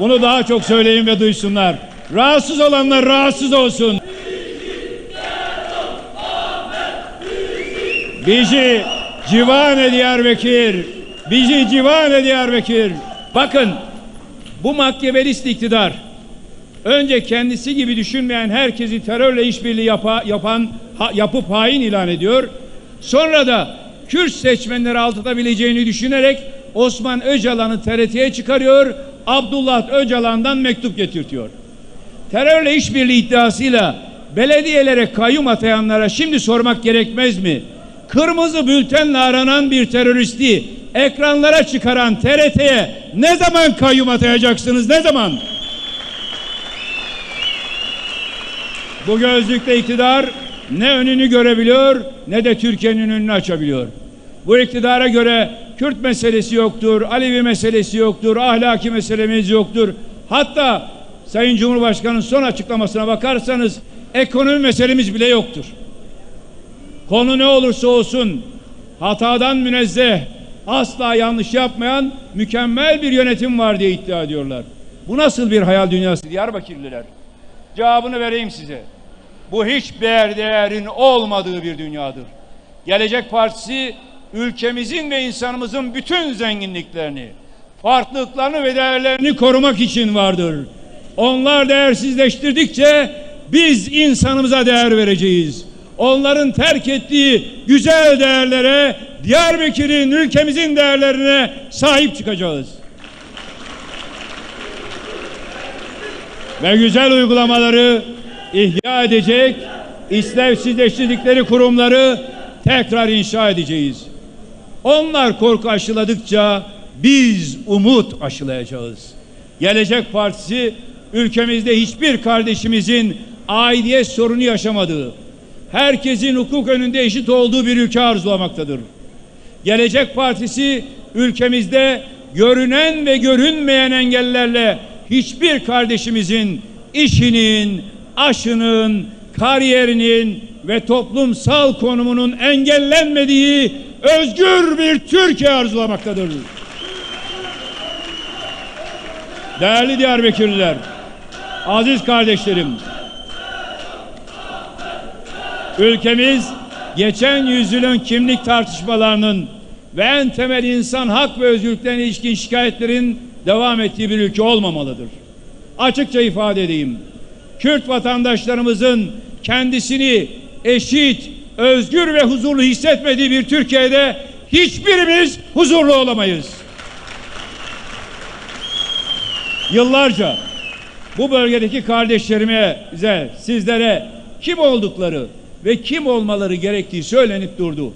Bunu daha çok söyleyin ve duysunlar. Rahatsız olanlar rahatsız olsun. Bizi civane Diyarbakır. Bizi civane Diyarbakır. Bakın bu makyavelist iktidar önce kendisi gibi düşünmeyen herkesi terörle işbirliği yapa, yapan ha- yapıp hain ilan ediyor. Sonra da Kürt seçmenleri alt atabileceğini düşünerek Osman Öcalan'ı TRT'ye çıkarıyor. Abdullah Öcalan'dan mektup getirtiyor. Terörle işbirliği iddiasıyla belediyelere kayyum atayanlara şimdi sormak gerekmez mi? Kırmızı bültenle aranan bir teröristi ekranlara çıkaran TRT'ye ne zaman kayyum atayacaksınız? Ne zaman? Bu gözlükte iktidar ne önünü görebiliyor ne de Türkiye'nin önünü açabiliyor. Bu iktidara göre Kürt meselesi yoktur, Alevi meselesi yoktur, ahlaki meselemiz yoktur. Hatta Sayın Cumhurbaşkanı'nın son açıklamasına bakarsanız ekonomi meselemiz bile yoktur. Konu ne olursa olsun hatadan münezzeh, asla yanlış yapmayan mükemmel bir yönetim var diye iddia ediyorlar. Bu nasıl bir hayal dünyası Diyarbakırlılar? Cevabını vereyim size. Bu hiç değer değerin olmadığı bir dünyadır. Gelecek Partisi ülkemizin ve insanımızın bütün zenginliklerini, farklılıklarını ve değerlerini korumak için vardır. Onlar değersizleştirdikçe biz insanımıza değer vereceğiz. Onların terk ettiği güzel değerlere, Diyarbakır'ın, ülkemizin değerlerine sahip çıkacağız. ve güzel uygulamaları ihya edecek, işlevsizleştirdikleri kurumları tekrar inşa edeceğiz. Onlar korku aşıladıkça biz umut aşılayacağız. Gelecek Partisi ülkemizde hiçbir kardeşimizin aidiyet sorunu yaşamadığı, herkesin hukuk önünde eşit olduğu bir ülke arzulamaktadır. Gelecek Partisi ülkemizde görünen ve görünmeyen engellerle hiçbir kardeşimizin işinin, aşının, kariyerinin ve toplumsal konumunun engellenmediği özgür bir Türkiye arzulamaktadır. Değerli Diyarbakırlılar, aziz kardeşlerim, ülkemiz geçen yüzyılın kimlik tartışmalarının ve en temel insan hak ve özgürlüklerine ilişkin şikayetlerin devam ettiği bir ülke olmamalıdır. Açıkça ifade edeyim. Kürt vatandaşlarımızın kendisini eşit, özgür ve huzurlu hissetmediği bir Türkiye'de hiçbirimiz huzurlu olamayız. Yıllarca bu bölgedeki kardeşlerimize, sizlere kim oldukları ve kim olmaları gerektiği söylenip durdu.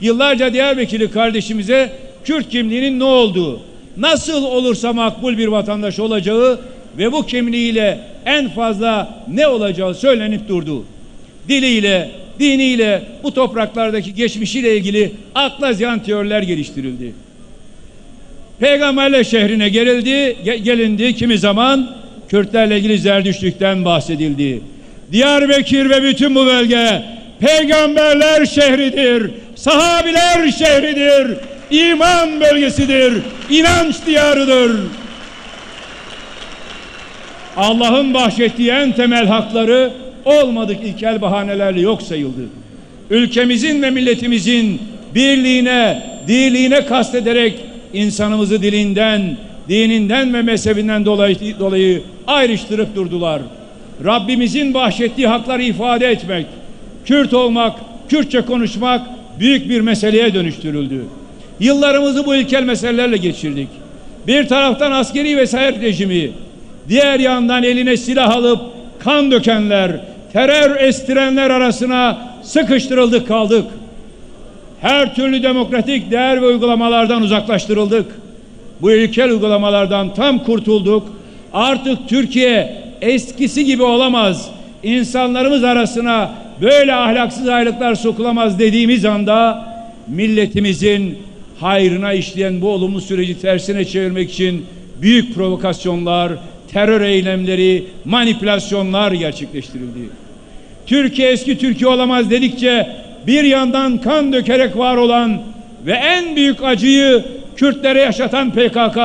Yıllarca Diyarbakırlı kardeşimize Kürt kimliğinin ne olduğu, nasıl olursa makbul bir vatandaş olacağı ve bu kimliğiyle en fazla ne olacağı söylenip durdu. Diliyle, diniyle, bu topraklardaki geçmişiyle ilgili akla ziyan teoriler geliştirildi. Peygamberler şehrine gelildi, ge- gelindi kimi zaman Kürtlerle ilgili zerdüşlükten bahsedildi. Diyarbakır ve bütün bu bölge peygamberler şehridir, sahabiler şehridir, iman bölgesidir, inanç diyarıdır. Allah'ın bahşettiği en temel hakları olmadık ilkel bahanelerle yok sayıldı. Ülkemizin ve milletimizin birliğine, diliğine kastederek insanımızı dilinden, dininden ve mezhebinden dolayı, dolayı ayrıştırıp durdular. Rabbimizin bahşettiği hakları ifade etmek, Kürt olmak, Kürtçe konuşmak büyük bir meseleye dönüştürüldü. Yıllarımızı bu ilkel meselelerle geçirdik. Bir taraftan askeri vesayet rejimi, diğer yandan eline silah alıp kan dökenler, terör estirenler arasına sıkıştırıldık kaldık. Her türlü demokratik değer ve uygulamalardan uzaklaştırıldık. Bu ilkel uygulamalardan tam kurtulduk. Artık Türkiye eskisi gibi olamaz. İnsanlarımız arasına böyle ahlaksız ayrılıklar sokulamaz dediğimiz anda milletimizin hayrına işleyen bu olumlu süreci tersine çevirmek için büyük provokasyonlar, terör eylemleri, manipülasyonlar gerçekleştirildi. Türkiye eski Türkiye olamaz dedikçe bir yandan kan dökerek var olan ve en büyük acıyı Kürtlere yaşatan PKK,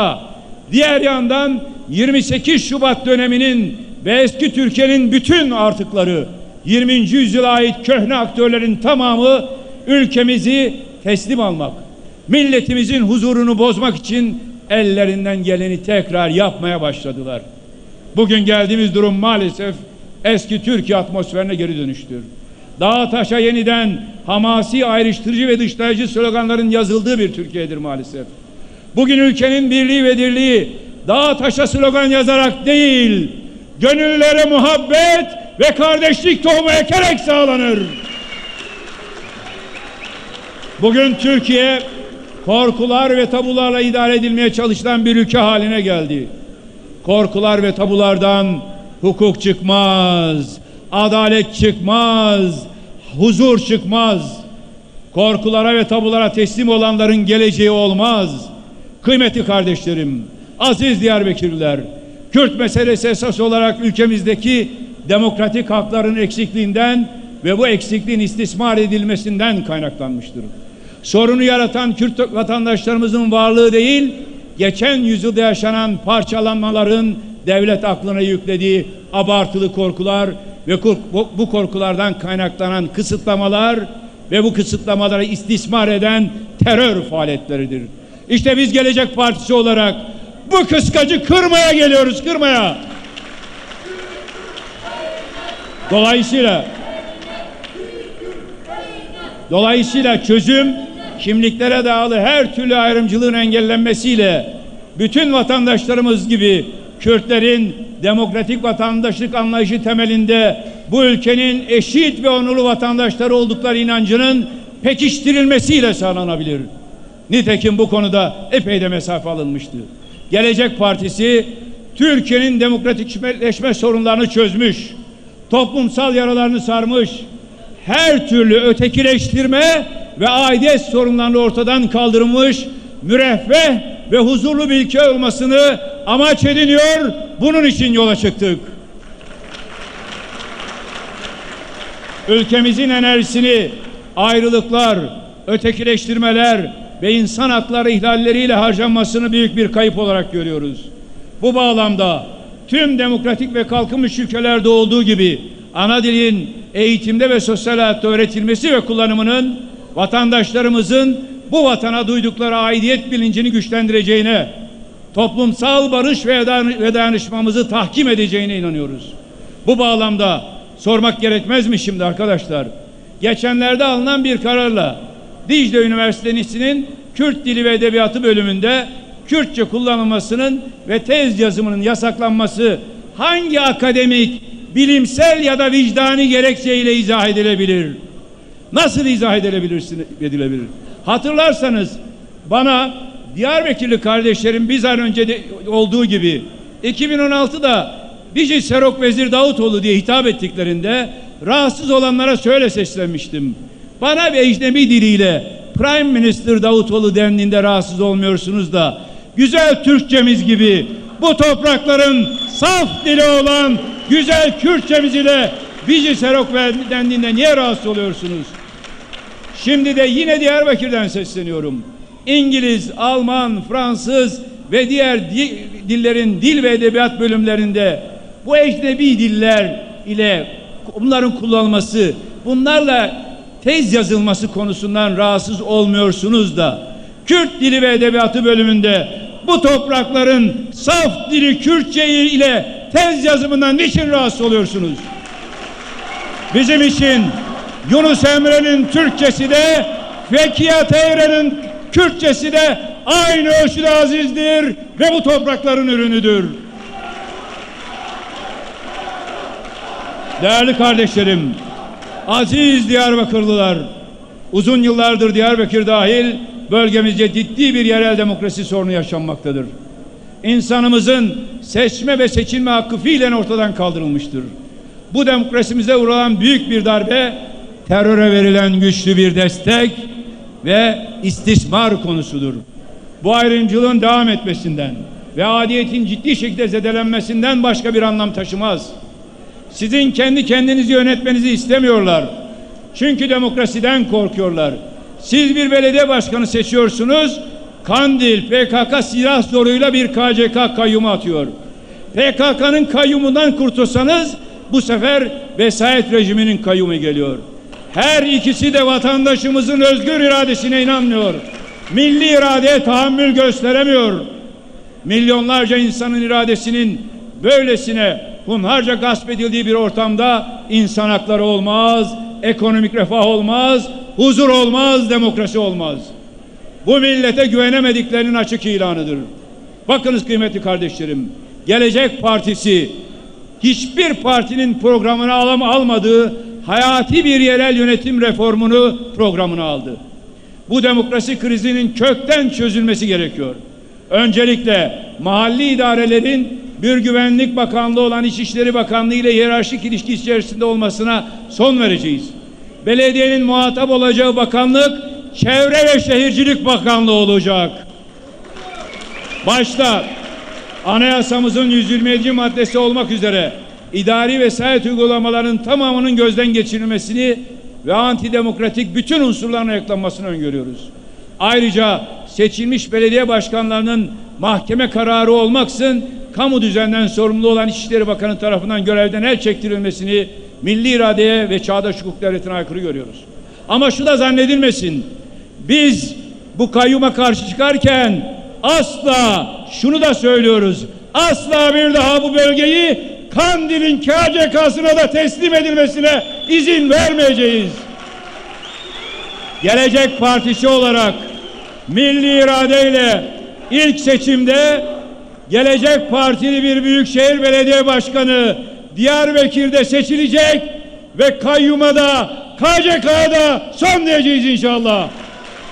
diğer yandan 28 Şubat döneminin ve eski Türkiye'nin bütün artıkları 20. yüzyıla ait köhne aktörlerin tamamı ülkemizi teslim almak, milletimizin huzurunu bozmak için ellerinden geleni tekrar yapmaya başladılar. Bugün geldiğimiz durum maalesef eski Türkiye atmosferine geri dönüştür. Dağa taşa yeniden hamasi ayrıştırıcı ve dışlayıcı sloganların yazıldığı bir Türkiye'dir maalesef. Bugün ülkenin birliği ve dirliği dağa taşa slogan yazarak değil, gönüllere muhabbet ve kardeşlik tohumu ekerek sağlanır. Bugün Türkiye korkular ve tabularla idare edilmeye çalışılan bir ülke haline geldi. Korkular ve tabulardan hukuk çıkmaz, adalet çıkmaz, huzur çıkmaz. Korkulara ve tabulara teslim olanların geleceği olmaz. Kıymetli kardeşlerim, aziz Diyarbakırlılar, Kürt meselesi esas olarak ülkemizdeki demokratik hakların eksikliğinden ve bu eksikliğin istismar edilmesinden kaynaklanmıştır. Sorunu yaratan Kürt vatandaşlarımızın varlığı değil, geçen yüzyılda yaşanan parçalanmaların devlet aklına yüklediği abartılı korkular ve bu, korkulardan kaynaklanan kısıtlamalar ve bu kısıtlamaları istismar eden terör faaliyetleridir. İşte biz Gelecek Partisi olarak bu kıskacı kırmaya geliyoruz, kırmaya. Dolayısıyla Dolayısıyla çözüm kimliklere bağlı her türlü ayrımcılığın engellenmesiyle bütün vatandaşlarımız gibi Kürtlerin demokratik vatandaşlık anlayışı temelinde bu ülkenin eşit ve onurlu vatandaşları oldukları inancının pekiştirilmesiyle sağlanabilir. Nitekim bu konuda epey de mesafe alınmıştı. Gelecek Partisi Türkiye'nin demokratikleşme sorunlarını çözmüş, toplumsal yaralarını sarmış, her türlü ötekileştirme ve aidiyet sorunlarını ortadan kaldırmış, müreffeh ve huzurlu bir ülke olmasını amaç ediniyor. Bunun için yola çıktık. Ülkemizin enerjisini ayrılıklar, ötekileştirmeler ve insan hakları ihlalleriyle harcanmasını büyük bir kayıp olarak görüyoruz. Bu bağlamda tüm demokratik ve kalkınmış ülkelerde olduğu gibi ana dilin eğitimde ve sosyal hayatta öğretilmesi ve kullanımının vatandaşlarımızın bu vatana duydukları aidiyet bilincini güçlendireceğine, toplumsal barış ve dayanışmamızı tahkim edeceğine inanıyoruz. Bu bağlamda sormak gerekmez mi şimdi arkadaşlar? Geçenlerde alınan bir kararla Dicle Üniversitesi'nin Kürt Dili ve Edebiyatı bölümünde Kürtçe kullanılmasının ve tez yazımının yasaklanması hangi akademik, bilimsel ya da vicdani gerekçeyle izah edilebilir? Nasıl izah edilebilirsin, edilebilir? Hatırlarsanız bana Diyarbakırlı kardeşlerim biz an önce de, olduğu gibi 2016'da Dici Serok Vezir Davutoğlu diye hitap ettiklerinde rahatsız olanlara şöyle seslenmiştim. Bana ve ecnebi diliyle Prime Minister Davutoğlu dendiğinde rahatsız olmuyorsunuz da güzel Türkçemiz gibi bu toprakların saf dili olan güzel Kürtçemiz ile Vici Serok dendiğinde niye rahatsız oluyorsunuz? Şimdi de yine Diyarbakır'dan sesleniyorum. İngiliz, Alman, Fransız ve diğer di dillerin dil ve edebiyat bölümlerinde bu ecnebi diller ile bunların kullanılması, bunlarla tez yazılması konusundan rahatsız olmuyorsunuz da Kürt dili ve edebiyatı bölümünde bu toprakların saf dili Kürtçe ile tez yazımından niçin rahatsız oluyorsunuz? Bizim için Yunus Emre'nin Türkçesi de Fekiye Teyre'nin Kürtçesi de aynı ölçüde azizdir ve bu toprakların ürünüdür. Değerli kardeşlerim, aziz Diyarbakırlılar, uzun yıllardır Diyarbakır dahil bölgemizde ciddi bir yerel demokrasi sorunu yaşanmaktadır. İnsanımızın seçme ve seçilme hakkı fiilen ortadan kaldırılmıştır. Bu demokrasimize uğrayan büyük bir darbe, teröre verilen güçlü bir destek ve istismar konusudur. Bu ayrımcılığın devam etmesinden ve adiyetin ciddi şekilde zedelenmesinden başka bir anlam taşımaz. Sizin kendi kendinizi yönetmenizi istemiyorlar. Çünkü demokrasiden korkuyorlar. Siz bir belediye başkanı seçiyorsunuz. Kandil, PKK silah zoruyla bir KCK kayyumu atıyor. PKK'nın kayyumundan kurtulsanız bu sefer vesayet rejiminin kayyumu geliyor. Her ikisi de vatandaşımızın özgür iradesine inanmıyor. Milli iradeye tahammül gösteremiyor. Milyonlarca insanın iradesinin böylesine hunharca gasp edildiği bir ortamda insan hakları olmaz, ekonomik refah olmaz, huzur olmaz, demokrasi olmaz. Bu millete güvenemediklerinin açık ilanıdır. Bakınız kıymetli kardeşlerim, Gelecek Partisi hiçbir partinin programına alam almadığı hayati bir yerel yönetim reformunu programına aldı. Bu demokrasi krizinin kökten çözülmesi gerekiyor. Öncelikle mahalli idarelerin bir güvenlik bakanlığı olan İçişleri Bakanlığı ile hiyerarşik ilişki içerisinde olmasına son vereceğiz. Belediyenin muhatap olacağı bakanlık Çevre ve Şehircilik Bakanlığı olacak. Başta anayasamızın 127. maddesi olmak üzere idari vesayet uygulamaların tamamının gözden geçirilmesini ve antidemokratik bütün unsurların ayaklanmasını öngörüyoruz. Ayrıca seçilmiş belediye başkanlarının mahkeme kararı olmaksın kamu düzenden sorumlu olan İçişleri Bakanı tarafından görevden el çektirilmesini milli iradeye ve çağdaş hukuk devletine aykırı görüyoruz. Ama şu da zannedilmesin. Biz bu kayyuma karşı çıkarken asla şunu da söylüyoruz. Asla bir daha bu bölgeyi Kandil'in KCK'sına da teslim edilmesine izin vermeyeceğiz. Gelecek Partisi olarak milli iradeyle ilk seçimde Gelecek Partili bir büyükşehir belediye başkanı Diyarbakır'da seçilecek ve kayyuma da KCK'ya da son diyeceğiz inşallah.